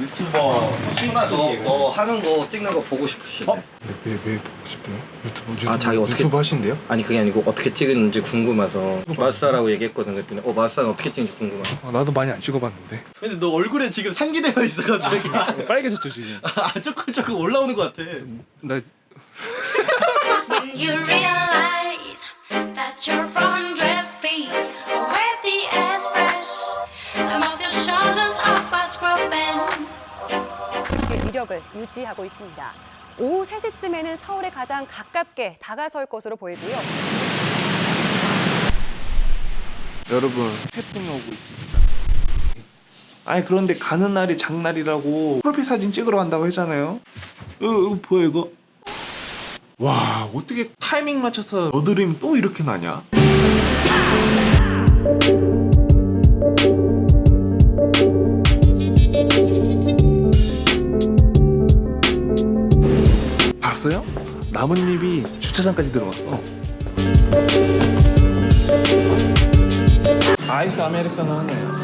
유튜버 하나 너, 너 하는 거 찍는 거 보고 싶으시대. 어? 왜, 왜 보고 싶어요? 유튜브, 유튜브, 아, 자기 어떻게- 유튜브 하신대요? 아니 그게 아니고 어떻게 찍는지 궁금해서 마스라고 얘기했거든 그랬더니 어 마스는 어떻게 찍는지 궁금해. 아, 나도 많이 안 찍어봤는데 근데 너 얼굴에 지금 상기되어 있어 갑자기. 빨개졌죠 지금 아 조금 조금 올라오는 것 같아. 나 When you realize that you're 400 feet 위력을 유지하고 있습니다. 오후 3시쯤에는 서울에 가장 가깝게 다가설 것으로 보이고요. 여러분 태풍이 오고 있습니다 아니 그런데 가는 날이 장날이라고 프로필 사진 찍으러 간다고 했잖아요 어, 어 뭐야 이거 와 어떻게 타이밍 맞춰서 여드름이 또 이렇게 나냐 봤어요? 나뭇잎이 주차장까지 들어갔어 아이스 아메리카노 하나요.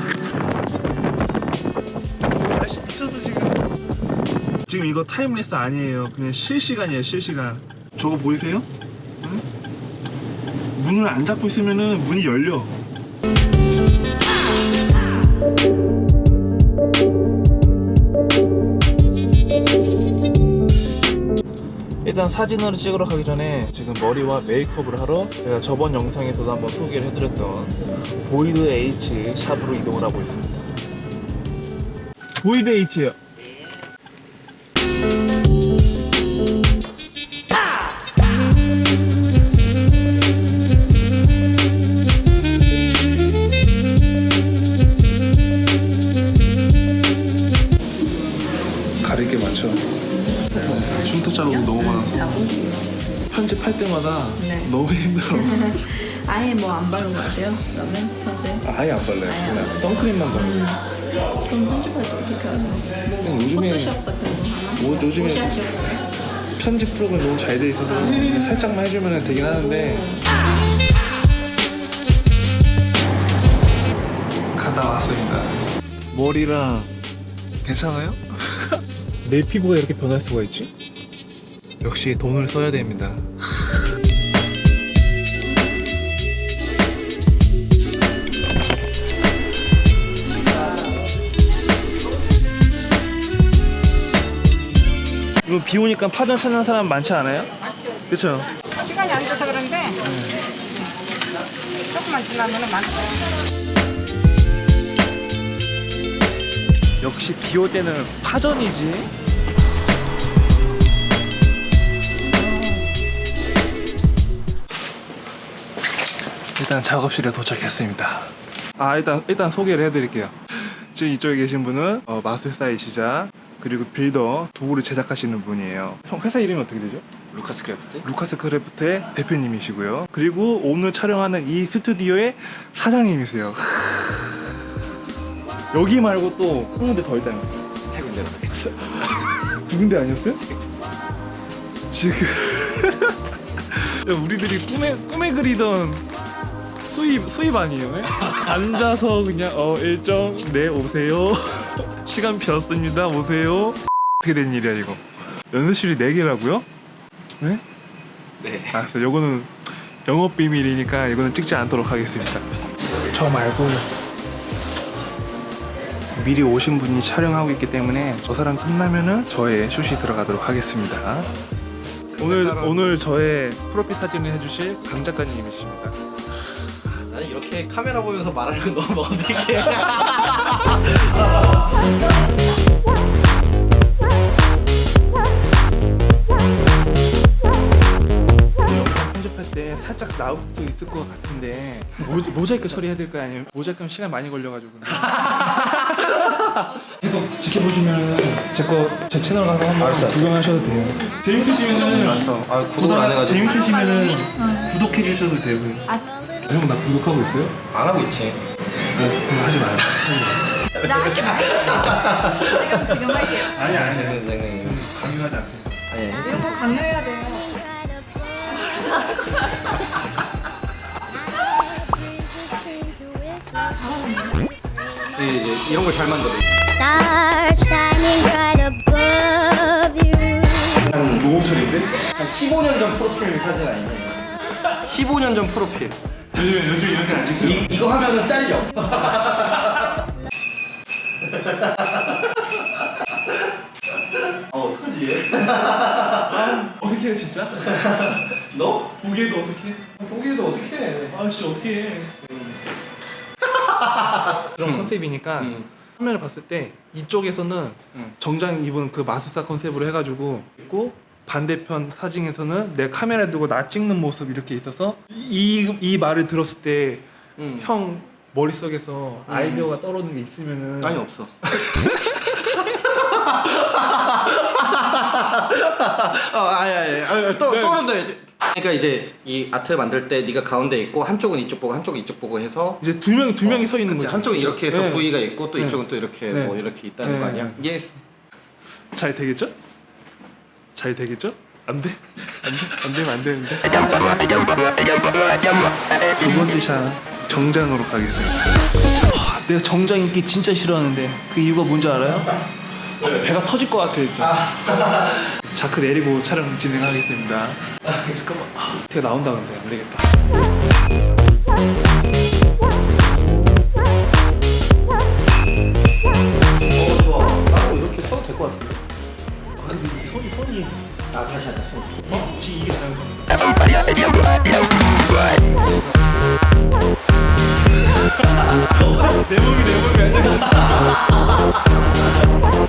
날씨 미쳤어 지금. 지금 이거 타임레스 아니에요. 그냥 실시간이에요 실시간. 저거 보이세요? 응? 문을 안 잡고 있으면은 문이 열려. 일단 사진으로 찍으러 가기 전에 지금 머리와 메이크업을 하러 제가 저번 영상에서도 한번 소개를 해드렸던 보이드 H 샵으로 이동을 하고 있습니다. 보이드 H요. 할 때마다 네. 너무 힘들어. 아예 뭐 안 바르고 가세요? 그러면 평소에? 아예 안 발라요. 그냥 선크림만 바르고. 그럼 편집할 때 어떻게 하세요? 뭐 그냥 요즘에 포토샵 같은 거 하나? 뭐 요즘에 포샤샵? 편집 프로그램 너무 잘 돼 있어서 그냥 살짝만 해주면 되긴 하는데 갔다 왔습니다. 머리랑 괜찮아요? 내 피부가 이렇게 변할 수가 있지? 역시 돈을 써야 됩니다. 이거 비 오니까 파전 찾는 사람 많지 않아요? 그렇죠. 시간이 안 돼서 그런데 조금만 지나면 많죠. 역시 비 올 때는 파전이지. 일단 작업실에 도착했습니다. 아 일단 일단 소개를 해드릴게요. 지금 이쪽에 계신 분은 어, 마술사이시자 그리고 빌더 도구를 제작하시는 분이에요. 형 회사 이름이 어떻게 되죠? 루카스 크래프트? 루카스 크래프트의 대표님이시고요. 그리고 오늘 촬영하는 이 스튜디오의 사장님이세요. 여기 말고 또 한 군데 더 있다는 거죠. 세 군데로. 두 군데 아니었어요? 지금 야, 우리들이 꿈에 꿈에 그리던 수입 수입 아니에요? 네? 앉아서 그냥 어 일정 네 오세요 시간 비었습니다 오세요 어떻게 된 일이야 이거 연습실이 네 개라고요? 네? 네. 알았어 요거는 영업 비밀이니까 이거는 찍지 않도록 하겠습니다 저 말고 미리 오신 분이 촬영하고 있기 때문에 저 사람 끝나면은 저의 슛이 들어가도록 하겠습니다. 오늘 오늘 저의 프로필 사진을 해주실 강 작가님이십니다. 나는 이렇게 카메라 보면서 말하는 건 너무 어색해. 나올 수 있을 것 같은데 모, 모자이크 처리해야 될까요? 아니면 모자이크 하면 시간 많이 걸려가지고 계속 지켜보시면 제거 제 채널 가서 한번 구경하셔도 돼요. 재밌으시면은 알았어. 아, 구독을 안 해가지고. 재밌으시면은 구독해 주셔도 되고. 형 나 구독하고 있어요? 안 하고 있지. 뭐 그럼 하지 마요. 지금 지금 할게요. 아니 아니 아니. 네, 네, 네. 강요하지 않습니다. 아니, 아니. 이런 거 강요해야 돼요. 예, 예, 이런 걸 잘 만들어. 한 노철인데 한 15년 전 프로필 사진 아니에요? 15년 전 프로필. 요즘 요즘 이렇게 안 찍죠? 이, 이거 하면은 잘려. 어, 어떡하지 얘? 어떻게 해 진짜? 너? 보기에도 어떻게? 보기에도 어색해. 아씨 어떻게 해? 그런 컨셉이니까 음. 화면을 봤을 때 이쪽에서는 음. 정장 입은 그 마술사 컨셉으로 해가지고 있고 반대편 사진에서는 내 카메라 두고 나 찍는 모습 이렇게 있어서 이, 이 말을 들었을 때형 음. 머릿속에서 아이디어가 떠오르는 게 있으면은 아니 없어 어, 아니 아니 아니 또 네. 떠오른다 이제 그러니까 이제 이 아트 만들 때 네가 가운데 있고 한쪽은 이쪽 보고 한쪽은 이쪽 보고 해서 이제 두 명이 두 명이 서 있는 거지 한쪽은 이렇게 해서 네. V가 있고 또 네. 이쪽은 또 이렇게 네. 뭐 이렇게 있다는 네. 거 아니야? 예스 잘 되겠죠? 잘 되겠죠? 안 돼? 안 돼? 안 되면 안 되는데. 두 번째 샷 정장으로 가겠습니다. 하, 내가 정장 입기 진짜 싫어하는데 그 이유가 뭔지 알아요? 배가 터질 것 같아 진짜. 자크 내리고 촬영 진행하겠습니다. 잠깐만. 아, 제가 나온다 근데 안 되겠다. 어 좋아 나도 이렇게 써도 될 것 같은데 아 근데 손이 손이 아 다시 하자 손 어? 지금 이게 자연스러워. 내 몸이 내 몸이 아니야.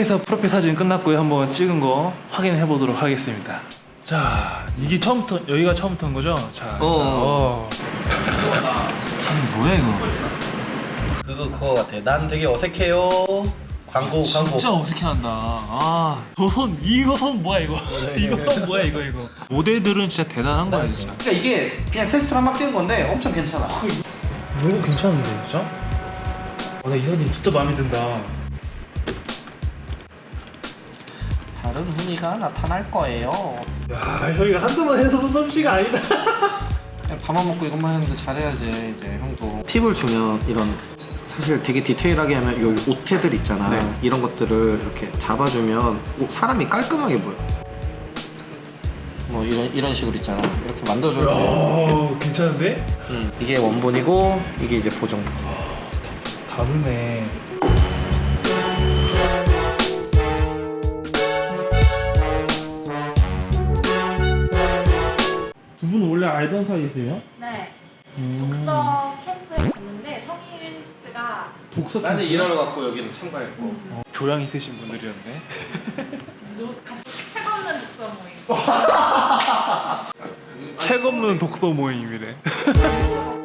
이렇게 해서 프로필 사진 끝났고요. 한번 찍은 거 확인해 보도록 하겠습니다. 자, 이게 처음부터 여기가 처음부터인 거죠? 자, 어. 어. 아, 뭐야 이거? 그거 그거 같아 난 되게 어색해요 광고 광고 진짜 어색해한다. 아, 저 손 이거 손 뭐야 이거? 이거 손 뭐야 이거 이거? 모델들은 진짜 대단한 거야 진짜. 그러니까 이게 그냥 테스트로 한방 찍은 건데 엄청 괜찮아 너무 괜찮은데 진짜? 아, 나이 사진 진짜 마음에 든다. 다른 훈이가 나타날 거예요 야, 형이가 한두 번 해서 솜씨가 아니다. 밥만 먹고 이것만 했는데 잘해야지 이제 형도 팁을 주면 이런 사실 되게 디테일하게 하면 여기 옷태들 있잖아 네. 이런 것들을 이렇게 잡아주면 옷- 사람이 깔끔하게 보여 뭐 이런 이런 식으로 있잖아 이렇게 만들어줄 때 어, 괜찮은데? 음, 이게 원본이고 이게 이제 보정본 다르네. 원래 알던 사이세요? 네. 음. 독서 캠프에 갔는데 성일스가 독서 나는 캠프요? 일하러 갔고 여기는 참가했고 어, 교양 있으신 분들이었네. 노- 같이 책 없는 독서 모임. 책 없는 독서 모임이래.